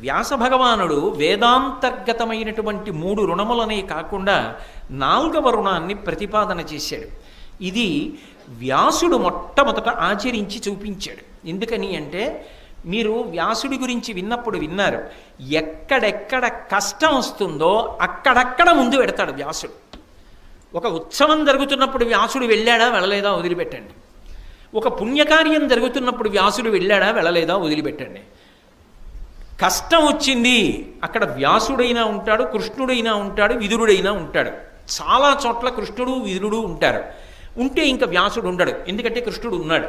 వ్యాస భగవానుడు వేదాంతర్గతమైనటువంటి మూడు రుణములనే కాకుండా నాల్గవ రుణాన్ని ప్రతిపాదన చేశాడు. ఇది వ్యాసుడు మొట్టమొదట ఆచరించి చూపించాడు. ఎందుకని అంటే మీరు వ్యాసుడి గురించి విన్నప్పుడు విన్నారు ఎక్కడెక్కడ కష్టం వస్తుందో అక్కడక్కడ ముందు పెడతాడు వ్యాసుడు. ఒక ఉత్సవం జరుగుతున్నప్పుడు వ్యాసుడు వెళ్ళాడా వెళ్ళలేదా వదిలిపెట్టండి. ఒక పుణ్యకార్యం జరుగుతున్నప్పుడు వ్యాసుడు వెళ్ళాడా వెళ్ళలేదా వదిలిపెట్టండి. కష్టం వచ్చింది. అక్కడ వ్యాసుడైనా ఉంటాడు కృష్ణుడైనా ఉంటాడు విదురుడైనా ఉంటాడు. చాలా చోట్ల కృష్ణుడు విదురుడు ఉంటారు. ఉంటే ఇంకా వ్యాసుడు ఉండడు. ఎందుకంటే కృష్ణుడు ఉన్నాడు.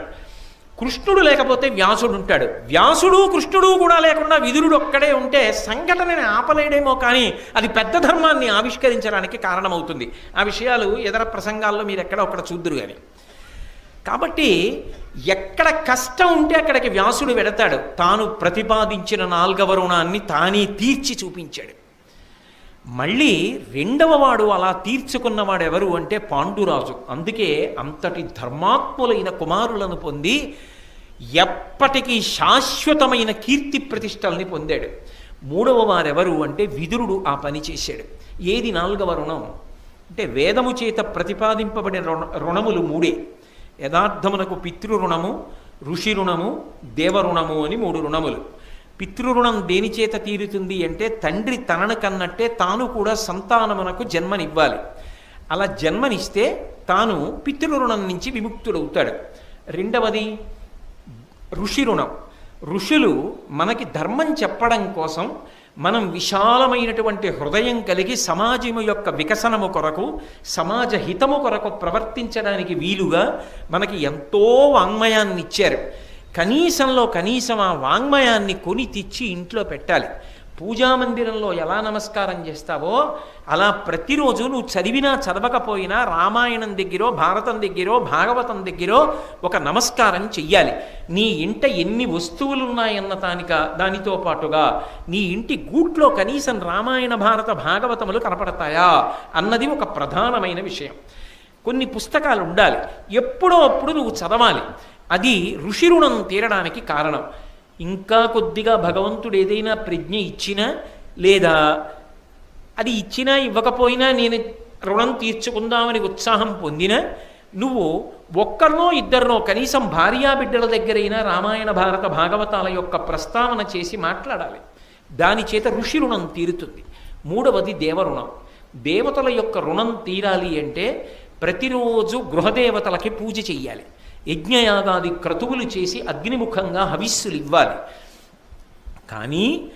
కృష్ణుడు లేకపోతే వ్యాసుడు ఉంటాడు. వ్యాసుడు కృష్ణుడు కూడా లేకుండా విదురుడు ఒక్కడే ఉంటే సంఘటనని ఆపలేడేమో కానీ అది పెద్ద ధర్మాన్ని ఆవిష్కరించడానికి కారణమవుతుంది. ఆ విషయాలు ఇతర ప్రసంగాల్లో మీరు ఎక్కడ ఒక్కడ చూద్దురు కానీ కాబట్టి ఎక్కడ కష్టం ఉంటే అక్కడికి వ్యాసుడు వెడతాడు. తాను ప్రతిపాదించిన నాల్గవ రుణాన్ని తానే తీర్చి చూపించాడు. మళ్ళీ రెండవ వాడు అలా తీర్చుకున్నవాడు ఎవరు అంటే పాండురాజు. అందుకే అంతటి ధర్మాత్ములైన కుమారులను పొంది ఎప్పటికీ శాశ్వతమైన కీర్తి ప్రతిష్టల్ని పొందాడు. మూడవ వారెవరు అంటే విదురుడు ఆ పని చేశాడు. ఏది నాలుగవ రుణం? అంటే వేదము చేత ప్రతిపాదింపబడిన రుణ రుణములు మూడే. యథార్థమునకు పితృరుణము ఋషి రుణము దేవరుణము అని మూడు రుణములు. పితృరుణం దేని చేత తీరుతుంది అంటే తండ్రి తనను కన్నట్టే తాను కూడా సంతానమునకు జన్మనివ్వాలి. అలా జన్మనిస్తే తాను పితృరుణం నుంచి విముక్తుడవుతాడు. రెండవది ఋషి రుణం. ఋషులు మనకి ధర్మం చెప్పడం కోసం మనం విశాలమైనటువంటి హృదయం కలిగి సమాజము యొక్క వికసనము కొరకు సమాజ హితము కొరకు ప్రవర్తించడానికి వీలుగా మనకి ఎంతో వాంగ్మయాన్ని ఇచ్చారు కనీసంలో కనీసం ఆ వాంగ్మయాన్ని కొని తెచ్చి ఇంట్లో పెట్టాలి. పూజామందిరంలో ఎలా నమస్కారం చేస్తావో అలా ప్రతిరోజు నువ్వు చదివినా చదవకపోయినా రామాయణం దగ్గరో భారతం దగ్గరో భాగవతం దగ్గరో ఒక నమస్కారం చెయ్యాలి. నీ ఇంట ఎన్ని వస్తువులు ఉన్నాయన్న దానిక దానితో పాటుగా నీ ఇంటి గూట్లో కనీసం రామాయణ భారత భాగవతములు కనపడతాయా అన్నది ఒక ప్రధానమైన విషయం. కొన్ని పుస్తకాలు ఉండాలి. ఎప్పుడో అప్పుడు నువ్వు చదవాలి. అది ఋషి రుణం తీరడానికి కారణం. ఇంకా కొద్దిగా భగవంతుడు ఏదైనా ప్రజ్ఞ ఇచ్చినా లేదా అది ఇచ్చినా ఇవ్వకపోయినా నేను రుణం తీర్చుకుందామని ఉత్సాహం పొందినా నువ్వు ఒక్కరినో ఇద్దరినో కనీసం భార్యా బిడ్డల దగ్గరైనా రామాయణ భారత భాగవతాల యొక్క ప్రస్తావన చేసి మాట్లాడాలి. దాని చేత ఋషి రుణం తీరుతుంది. మూడవది దేవరుణం. దేవతల యొక్క రుణం తీరాలి అంటే ప్రతిరోజు గృహదేవతలకి పూజ చెయ్యాలి. యజ్ఞయాగాది క్రతువులు చేసి అగ్నిముఖంగా హవిస్సులు ఇవ్వాలి కానీ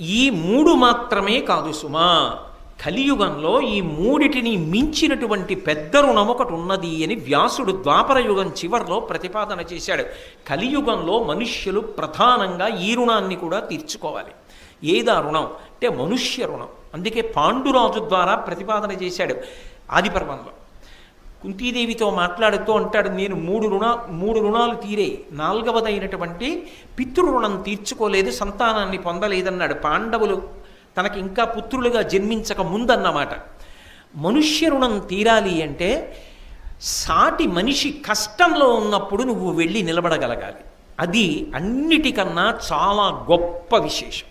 ఈ మూడు మాత్రమే కాదు సుమా. కలియుగంలో ఈ మూడిటిని మించినటువంటి పెద్ద రుణం ఒకటి ఉన్నది అని వ్యాసుడు ద్వాపర యుగం చివరిలో ప్రతిపాదన చేశాడు. కలియుగంలో మనుష్యులు ప్రధానంగా ఈ రుణాన్ని కూడా తీర్చుకోవాలి. ఏదా రుణం? అంటే మనుష్య రుణం. అందుకే పాండురాజు ద్వారా ప్రతిపాదన చేశాడు ఆదిపర్వంలో. కుంతీదేవితో మాట్లాడుతూ అంటాడు నేను మూడు రుణ మూడు రుణాలు తీరే నాలుగవదైనటువంటి పితృరుణం తీర్చుకోలేదు సంతానాన్ని పొందలేదన్నాడు పాండవులు. తనకి ఇంకా పుత్రులుగా జన్మించక ముందన్నమాట. మనుష్య రుణం తీరాలి అంటే సాటి మనిషి కష్టంలో ఉన్నప్పుడు నువ్వు వెళ్ళి నిలబడగలగాలి. అది అన్నిటికన్నా చాలా గొప్ప విశేషం.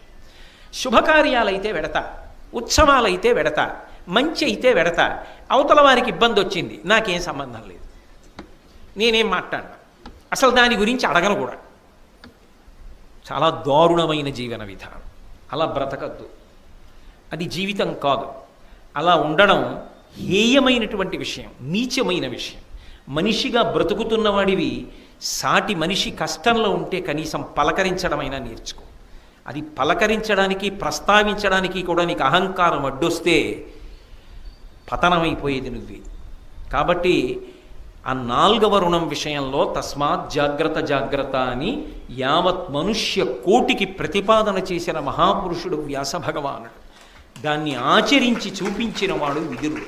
శుభకార్యాలైతే వెడతా ఉత్సవాలైతే వెడతా మంచి అయితే వెడతా అవతల వారికి ఇబ్బంది వచ్చింది. నాకేం సంబంధం లేదు. నేనేం మాట్లాడను. అసలు దాని గురించి అడగను కూడా. చాలా దారుణమైన జీవన విధానం. అలా బ్రతకద్దు. అది జీవితం కాదు. అలా ఉండడం హేయమైనటువంటి విషయం నీచమైన విషయం. మనిషిగా బ్రతుకుతున్నవాడివి సాటి మనిషి కష్టంలో ఉంటే కనీసం పలకరించడమైనా నేర్చుకో. అది పలకరించడానికి ప్రస్తావించడానికి కూడా నీకు అహంకారం అడ్డొస్తే పతనమైపోయేది నువ్వే. కాబట్టి ఆ నాల్గవ రుణం విషయంలో తస్మాత్ జాగ్రత్త జాగ్రత్త అని యావత్ మనుష్య కోటికి ప్రతిపాదన చేసిన మహాపురుషుడు వ్యాస భగవానుడు. దాన్ని ఆచరించి చూపించిన వాడు విదురుడు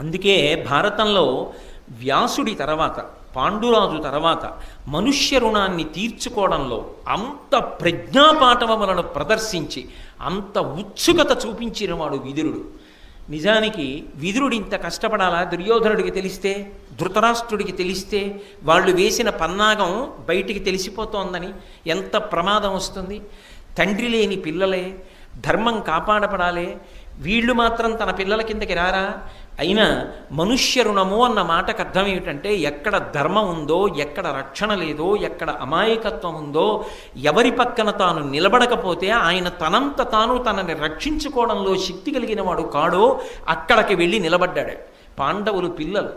అందుకే భారతంలో వ్యాసుడి తర్వాత పాండురాజు తర్వాత మనుష్య రుణాన్ని తీర్చుకోవడంలో అంత ప్రజ్ఞాపాఠవములను ప్రదర్శించి అంత ఉత్సుకత చూపించిన వాడు విదురుడు. నిజానికి విదురుడు ఇంత కష్టపడాలా? దుర్యోధనుడికి తెలిస్తే ధృతరాష్ట్రుడికి తెలిస్తే వాళ్ళు వేసిన పన్నాగం బయటికి తెలిసిపోతోందని ఎంత ప్రమాదం వస్తుంది? తండ్రి లేని పిల్లలే ధర్మం కాపాడపడాలే వీళ్ళు మాత్రం తన పిల్లల కిందకి రారా? అయినా మనుష్య రుణము అన్న మాటకు అర్థం ఏమిటంటే ఎక్కడ ధర్మం ఉందో ఎక్కడ రక్షణ లేదో ఎక్కడ అమాయకత్వం ఉందో ఎవరి పక్కన తాను నిలబడకపోతే ఆయన తనంత తాను తనని రక్షించుకోవడంలో శక్తి కలిగిన వాడు కాడో అక్కడికి వెళ్ళి నిలబడ్డాడు. పాండవులు పిల్లలు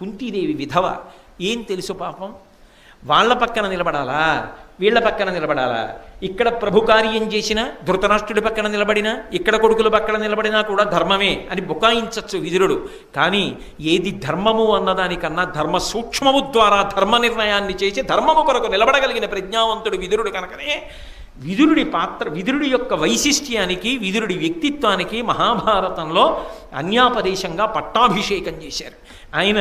కుంతీదేవి విధవ ఏం తెలుసు పాపం? వాళ్ళ పక్కన నిలబడాలా? వీళ్ళ పక్కన నిలబడాలా? ఇక్కడ ప్రభు కార్యం చేసిన ధృతరాష్ట్రుడి పక్కన నిలబడినా ఇక్కడ కొడుకుల పక్కన నిలబడినా కూడా ధర్మమే అని బుకాయించచ్చు విదురుడు. కానీ ఏది ధర్మము అన్నదానికన్నా ధర్మ సూక్ష్మము ద్వారా ధర్మ నిర్ణయాన్ని చేసి ధర్మము కొరకు నిలబడగలిగిన ప్రజ్ఞావంతుడు విదురుడు కనుకనే విదురుడి పాత్ర విదురుడి యొక్క వైశిష్ట్యానికి విదురుడి వ్యక్తిత్వానికి మహాభారతంలో అన్యాపదేశంగా పట్టాభిషేకం చేశారు. ఆయన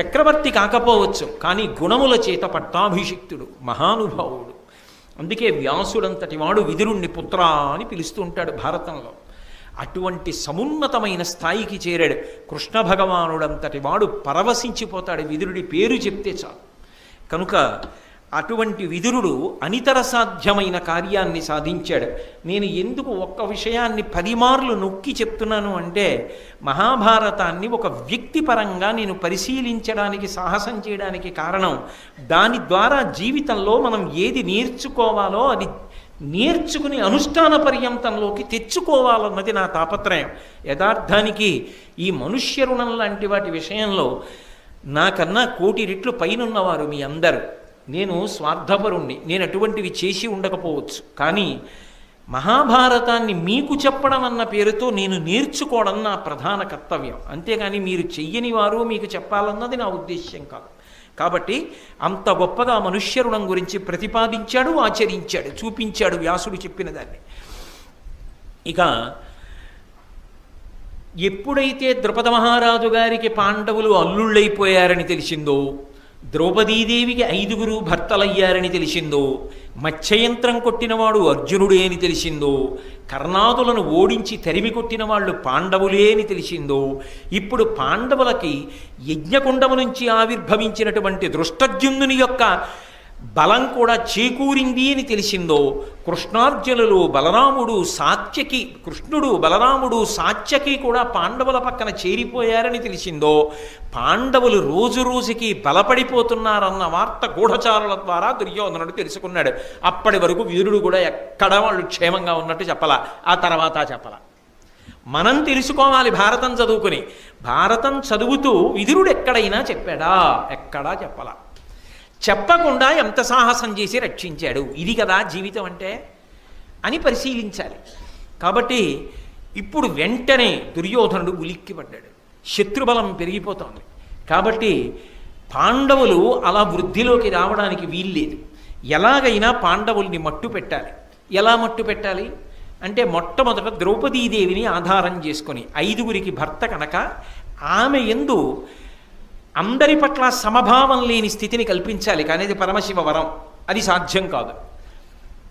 చక్రవర్తి కాకపోవచ్చు కానీ గుణముల చేత పట్టాభిషిక్తుడు మహానుభావుడు. అందుకే వ్యాసుడంతటి వాడు విదురుణ్ణి పుత్ర అని పిలుస్తూ ఉంటాడు భారతంలో. అటువంటి సమున్నతమైన స్థాయికి చేరాడు. కృష్ణ భగవానుడంతటి వాడు పరవశించిపోతాడు. విదురుడి పేరు చెప్తే చాలు. కనుక అటువంటి విదురుడు అనితర సాధ్యమైన కార్యాన్ని సాధించాడు. నేను ఎందుకు ఒక్క విషయాన్ని పదిమార్లు నొక్కి చెప్తున్నాను అంటే మహాభారతాన్ని ఒక వ్యక్తిపరంగా నేను పరిశీలించడానికి సాహసం చేయడానికి కారణం దాని ద్వారా జీవితంలో మనం ఏది నేర్చుకోవాలో అది నేర్చుకుని అనుష్ఠాన పర్యంతంలోకి తెచ్చుకోవాలన్నది నా తాపత్రయం. యథార్థానికి ఈ మనుష్య రుణం లాంటి వాటి విషయంలో నాకన్నా కోటి రెట్లు పైనున్నవారు మీ అందరూ. నేను స్వార్థపరుణ్ణి. నేను అటువంటివి చేసి ఉండకపోవచ్చు. కానీ మహాభారతాన్ని మీకు చెప్పడం అన్న పేరుతో నేను నేర్చుకోవడం నా ప్రధాన కర్తవ్యం. అంతేగాని మీరు చెయ్యని వారు మీకు చెప్పాలన్నది నా ఉద్దేశ్యం కాదు. కాబట్టి అంత గొప్పగా మనుష్య రుణం గురించి ప్రతిపాదించాడు ఆచరించాడు చూపించాడు వ్యాసుడు చెప్పిన దాన్ని ఇక ఎప్పుడైతే ద్రుపద మహారాజు గారికి పాండవులు అల్లుళ్ళైపోయారని తెలిసిందో ద్రౌపదీదేవికి ఐదుగురు భర్తలయ్యారని తెలిసిందో మత్స్యయంత్రం కొట్టినవాడు అర్జునుడే అని తెలిసిందో కర్ణాదులను ఓడించి తరిమి కొట్టిన వాళ్ళు పాండవులే అని తెలిసిందో ఇప్పుడు పాండవులకి యజ్ఞకుండము నుంచి ఆవిర్భవించినటువంటి దృష్టజ్యుమ్నుని యొక్క బలం కూడా చేకూరింది అని తెలిసిందో కృష్ణార్జునులు బలరాముడు సాత్యకి కృష్ణుడు బలరాముడు సాత్యకి కూడా పాండవుల పక్కన చేరిపోయారని తెలిసిందో పాండవులు రోజు రోజుకి బలపడిపోతున్నారన్న వార్త గూఢచారుల ద్వారా దుర్యోధనుడు తెలుసుకున్నాడు. అప్పటి వరకు వీరుడు కూడా ఎక్కడ వాళ్ళు క్షేమంగా ఉన్నట్టు చెప్పలా ఆ తర్వాత చెప్పాల. మనం తెలుసుకోవాలి భారతం చదువుకుని. భారతం చదువుతూ విదురుడు ఎక్కడైనా చెప్పాడా? ఎక్కడా చెప్పలా. చెప్పకుండా ఎంత సాహసం చేసి రక్షించాడు? ఇది కదా జీవితం అంటే? అని పరిశీలించాలి. కాబట్టి ఇప్పుడు వెంటనే దుర్యోధనుడు ఉలిక్కిపడ్డాడు. శత్రుబలం పెరిగిపోతోంది. కాబట్టి పాండవులు అలా వృద్ధిలోకి రావడానికి వీల్లేదు. ఎలాగైనా పాండవుల్ని మట్టు పెట్టాలి. ఎలా మట్టు పెట్టాలి? అంటే మొట్టమొదట ద్రౌపదీదేవిని ఆధారం చేసుకొని ఐదుగురికి భర్త కనుక ఆమె ఎందు అందరి పట్ల సమభావం లేని స్థితిని కల్పించాలి కానీ అది పరమశివ వరం. అది సాధ్యం కాదు.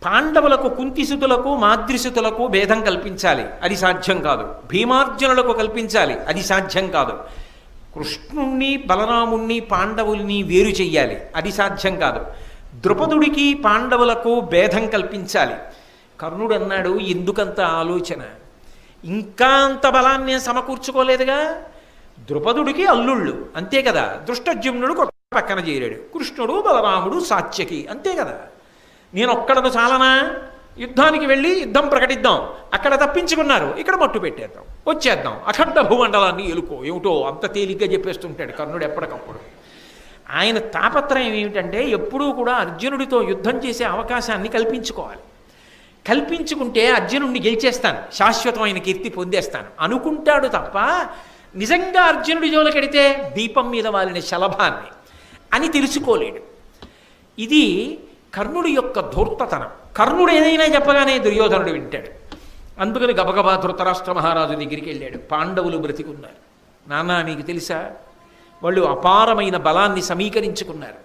పాండవులకు కుంతిసుతులకు మాద్రిసుతులకు భేదం కల్పించాలి అది సాధ్యం కాదు. భీమార్జునులకు కల్పించాలి అది సాధ్యం కాదు. కృష్ణుణ్ణి బలరాముణ్ణి పాండవుల్ని వేరు చెయ్యాలి అది సాధ్యం కాదు. ద్రుపదుడికి పాండవులకు భేదం కల్పించాలి. కర్ణుడు అన్నాడు ఎందుకంత ఆలోచన? ఇంకా అంత బలాన్ని సమకూర్చుకోలేదుగా? ద్రుపదుడికి అల్లుళ్ళు అంతే కదా? దృష్టజ్యుమ్నుడు పక్కన చేరాడు. కృష్ణుడు బలరాముడు సాత్యకి అంతే కదా? నేను ఒక్కడను చాలనా? యుద్ధానికి వెళ్ళి యుద్ధం ప్రకటిద్దాం. అక్కడ తప్పించుకున్నారు. ఇక్కడ మట్టు పెట్టేద్దాం. వచ్చేద్దాం. అఖండ భూమండలాన్ని ఎలుకో ఏమిటో అంత తేలిగ్గా చెప్పేస్తుంటాడు కర్ణుడు ఎప్పటికప్పుడు. ఆయన తాపత్రయం ఏమిటంటే ఎప్పుడూ కూడా అర్జునుడితో యుద్ధం చేసే అవకాశాన్ని కల్పించుకోవాలి. కల్పించుకుంటే అర్జునుడిని గెలిచేస్తాను. శాశ్వతమైన కీర్తి పొందేస్తాను. అనుకుంటాడు తప్ప నిజంగా అర్జునుడి జోలకెడితే దీపం మీద వాలిన శలభాన్ని అని తెలుసుకోలేడు. ఇది కర్ణుడి యొక్క ధూర్తతనం. కర్ణుడు ఏదైనా చెప్పగానే దుర్యోధనుడు వింటాడు. అందుకని గబగబా ధృతరాష్ట్ర మహారాజు దగ్గరికి వెళ్ళాడు. పాండవులు బ్రతికున్నారు. నాన్న నీకు తెలుసా? వాళ్ళు అపారమైన బలాన్ని సమీకరించుకున్నారు.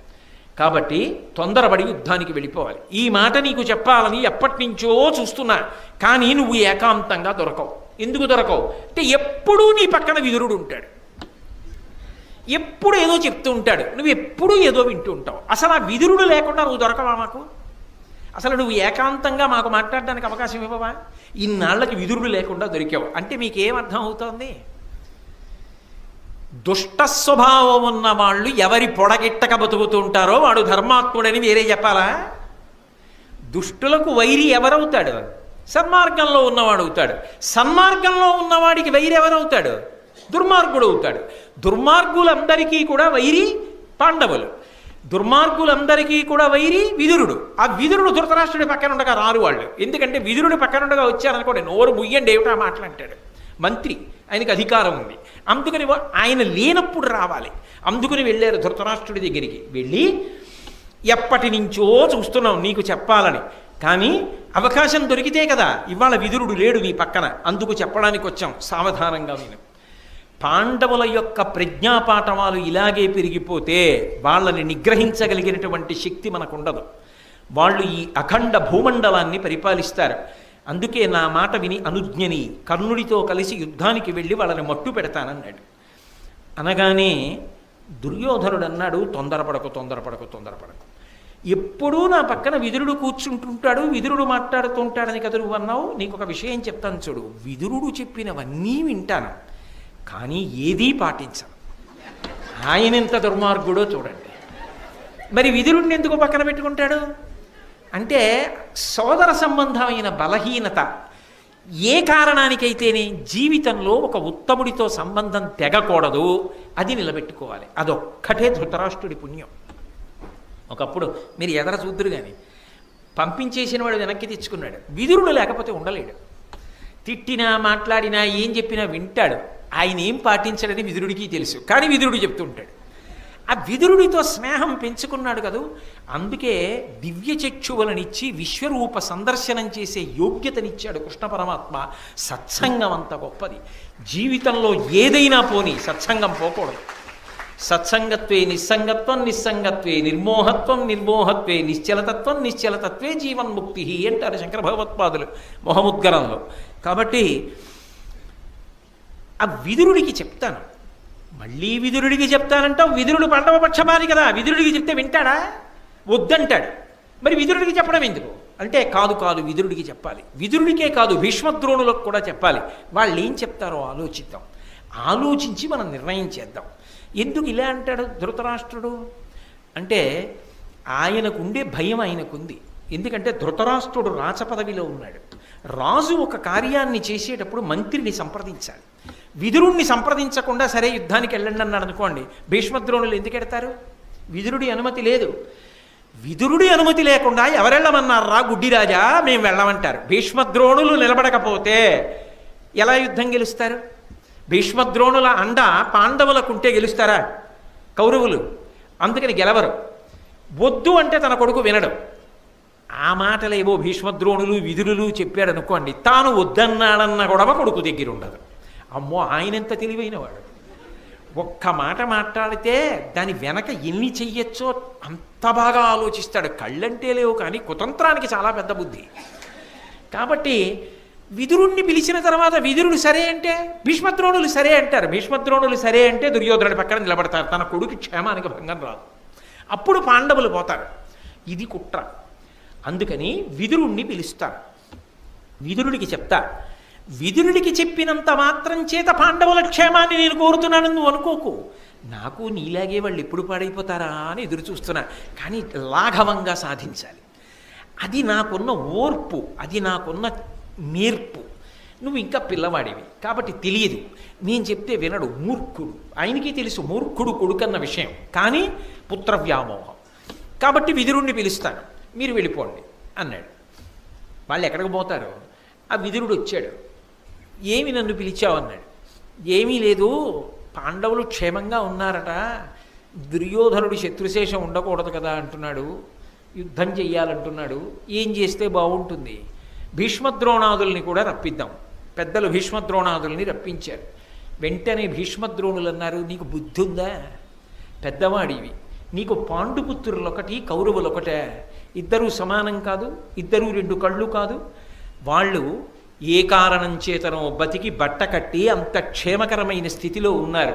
కాబట్టి తొందరపడి యుద్ధానికి వెళ్ళిపోవాలి. ఈ మాట నీకు చెప్పాలని ఎప్పటి నుంచో చూస్తున్నా. కానీ నువ్వు ఏకాంతంగా దొరకవు. ఎందుకు దొరకవు? అంటే ఎప్పుడూ నీ పక్కన విదురుడు ఉంటాడు. ఎప్పుడు ఏదో చెప్తూ ఉంటాడు. నువ్వు ఎప్పుడూ ఏదో వింటూ ఉంటావు. అసలు ఆ విదురుడు లేకుండా నువ్వు దొరకవా మాకు? అసలు నువ్వు ఏకాంతంగా మాకు మాట్లాడడానికి అవకాశం ఇవ్వవా? ఇన్నాళ్ళకి విదురుడు లేకుండా దొరికావు. అంటే మీకేం అర్థం అవుతోంది దుష్ట స్వభావం ఉన్న వాళ్ళు ఎవరి పొడగిట్టక బతుకుతూ ఉంటారో వాడు ధర్మాత్ముడని వేరే చెప్పాలా? దుష్టులకు వైరి ఎవరవుతాడు? సన్మార్గంలో ఉన్నవాడు అవుతాడు. సన్మార్గంలో ఉన్నవాడికి వైరెవరవుతాడు? దుర్మార్గుడు అవుతాడు దుర్మార్గులందరికీ కూడా వైరి పాండవులు. దుర్మార్గులందరికీ కూడా వైరి విదురుడు. ఆ విదురుడు ధృతరాష్ట్రుడి పక్కన ఉండగా రారు వాళ్ళు. ఎందుకంటే విదురుడి పక్కన ఉండగా వచ్చారనుకోండి నోరు ముయ్యండి ఏమిటా మాట్లాంటాడు మంత్రి. ఆయనకి అధికారం ఉంది. అందుకని ఆయన లేనప్పుడు రావాలి. అందుకని వెళ్ళారు ధృతరాష్ట్రుడి దగ్గరికి. వెళ్ళి ఎప్పటి నుంచో చూస్తున్నాం నీకు చెప్పాలని. కానీ అవకాశం దొరికితే కదా ఇవాళ విదురుడు లేడు నీ పక్కన. అందుకు చెప్పడానికి వచ్చాం సావధానంగా విను పాండవుల యొక్క ప్రజ్ఞాపాఠవాలు ఇలాగే పెరిగిపోతే వాళ్ళని నిగ్రహించగలిగినటువంటి శక్తి మనకుండదు. వాళ్ళు ఈ అఖండ భూమండలాన్ని పరిపాలిస్తారు. అందుకే నా మాట విని అనుజ్ఞని కర్ణుడితో కలిసి యుద్ధానికి వెళ్ళి వాళ్ళని మట్టు పెడతానన్నాడు. అనగానే దుర్యోధనుడు అన్నాడు తొందరపడకు తొందరపడకు తొందరపడకు. ఎప్పుడూ నా పక్కన విదురుడు కూర్చుంటుంటాడు విదురుడు మాట్లాడుతుంటాడని కదా నువ్వు అన్నావు? నీకు ఒక విషయం చెప్తాను చూడు. విదురుడు చెప్పినవన్నీ వింటాను కానీ ఏదీ పాటించను. ఆయన ఎంత దుర్మార్గుడో చూడండి. మరి విదురుడిని ఎందుకు పక్కన పెట్టుకుంటాడు? అంటే సోదర సంబంధమైన బలహీనత. ఏ కారణానికైతేనే జీవితంలో ఒక ఉత్తముడితో సంబంధం తెగకూడదు అది నిలబెట్టుకోవాలి. అదొక్కటే ధృతరాష్ట్రుడి పుణ్యం. ఒకప్పుడు మీరు ఎదర చూద్దురు కానీ పంపించేసిన వాడు వెనక్కి తెచ్చుకున్నాడు. విదురుడు లేకపోతే ఉండలేడు. తిట్టినా మాట్లాడినా ఏం చెప్పినా వింటాడు. ఆయన ఏం పాటించడని విదురుడికి తెలుసు. కానీ విదురుడు చెప్తుంటాడు ఆ విదురుడితో స్నేహం పెంచుకున్నాడు కదూ. అందుకే దివ్య చక్షువులనిచ్చి విశ్వరూప సందర్శనం చేసే యోగ్యతనిచ్చాడు కృష్ణ పరమాత్మ. సత్సంగం అంత గొప్పది. జీవితంలో ఏదైనా పోని సత్సంగం పోకూడదు. సత్సంగత్వే నిస్సంగత్వం నిస్సంగత్వే నిర్మోహత్వం నిర్మోహత్వే నిశ్చలతత్వం నిశ్చలతత్వే జీవన్ముక్తి అంటారు శంకర భగవత్పాదులు మొహముద్గరంలో. కాబట్టి ఆ విదురుడికి చెప్తాను. మళ్ళీ విదురుడికి చెప్తానంటావు విదురుడు పాండవ పక్షపాతి కదా విదురుడికి చెప్తే వింటాడా? వద్దంటాడు. మరి విదురుడికి చెప్పడం ఎందుకు? అంటే కాదు కాదు విదురుడికి చెప్పాలి. విదురుడికే కాదు భీష్మద్రోణులకు కూడా చెప్పాలి. వాళ్ళు ఏం చెప్తారో ఆలోచిద్దాం. ఆలోచించి మనం నిర్ణయం చేద్దాం. ఎందుకు ఇలా అంటాడు ధృతరాష్ట్రుడు? అంటే ఆయనకుండే భయం ఆయనకుంది. ఎందుకంటే ధృతరాష్ట్రుడు రాచపదవిలో ఉన్నాడు. రాజు ఒక కార్యాన్ని చేసేటప్పుడు మంత్రిని సంప్రదించాలి. విదురుణ్ణి సంప్రదించకుండా సరే యుద్ధానికి వెళ్ళండి అన్నాడు అనుకోండి. భీష్మద్రోణులు ఎందుకు ఎడతారు? విదురుడి అనుమతి లేదు. విదురుడి అనుమతి లేకుండా ఎవరెళ్ళమన్నారా గుడ్డిరాజా? మేము వెళ్ళమంటారు. భీష్మద్రోణులు నిలబడకపోతే ఎలా యుద్ధం గెలుస్తారు? భీష్మద్రోణుల అండ పాండవులకుంటే గెలుస్తారా? కౌరవులు. అందుకని గెలవరు. వద్దు అంటే తన కొడుకు వినడు. ఆ మాటలేవో భీష్మద్రోణులు విధులు చెప్పాడు అనుకోండి తాను వద్దన్నాడన్న గొడవ కొడుకు దగ్గర ఉండదు అమ్మో ఆయనంత తెలివైనవాడు. ఒక్క మాట మాట్లాడితే దాని వెనక ఎన్ని చెయ్యొచ్చో అంత బాగా ఆలోచిస్తాడు. కళ్ళంటే లేవు కానీ కుతంత్రానికి చాలా పెద్ద బుద్ధి. కాబట్టి విదురుణ్ణి పిలిచిన తర్వాత విదురుడు సరే అంటే భీష్మద్రోణులు సరే అంటారు. భీష్మద్రోణులు సరే అంటే దుర్యోధనుడి పక్కన నిలబడతారు. తన కొడుకు క్షేమానికి భంగం రాదు. అప్పుడు పాండవులు పోతారు. ఇది కుట్ర. అందుకని విదురుణ్ణి పిలుస్తారు. విదురుడికి చెప్తా విదురుడికి చెప్పినంత మాత్రం చేత పాండవుల క్షేమాన్ని నేను కోరుతున్నాను నువ్వు అనుకోకు. నాకు నీలాగే వాళ్ళు ఎప్పుడు పాడైపోతారా అని ఎదురు చూస్తున్నా. కానీ లాఘవంగా సాధించాలి. అది నాకున్న ఓర్పు అది నాకున్న నేర్పు నువ్వు ఇంకా పిల్లవాడివి. కాబట్టి తెలియదు. నేను చెప్తే వినడు. మూర్ఖుడు. ఆయనకి తెలుసు మూర్ఖుడు కొడుకన్న విషయం. కానీ పుత్ర వ్యామోహం. కాబట్టి విదురుణ్ణి పిలుస్తాను. మీరు వెళ్ళిపోండి అన్నాడు. వాళ్ళు ఎక్కడికి పోతారు? ఆ విదురుడు వచ్చాడు. ఏమి నన్ను పిలిచావు అన్నాడు. ఏమీ లేదు. పాండవులు క్షేమంగా ఉన్నారట. దుర్యోధనుడు శత్రుశేషం ఉండకూడదు కదా అంటున్నాడు. యుద్ధం చెయ్యాలంటున్నాడు. ఏం చేస్తే బాగుంటుంది? భీష్మద్రోణాదుల్ని కూడా రప్పిద్దాం. పెద్దలు భీష్మద్రోణాదుల్ని రప్పించారు. వెంటనే భీష్మద్రోణులు అన్నారు నీకు బుద్ధి ఉందా పెద్దవాడివి. నీకు పాండుపుత్రులు ఒకటి కౌరవులు ఒకటే ఇద్దరూ సమానం కాదు ఇద్దరూ రెండు కళ్ళు కాదు. వాళ్ళు ఏ కారణం చేతనో బతికి బట్ట కట్టి అంత క్షేమకరమైన స్థితిలో ఉన్నారు.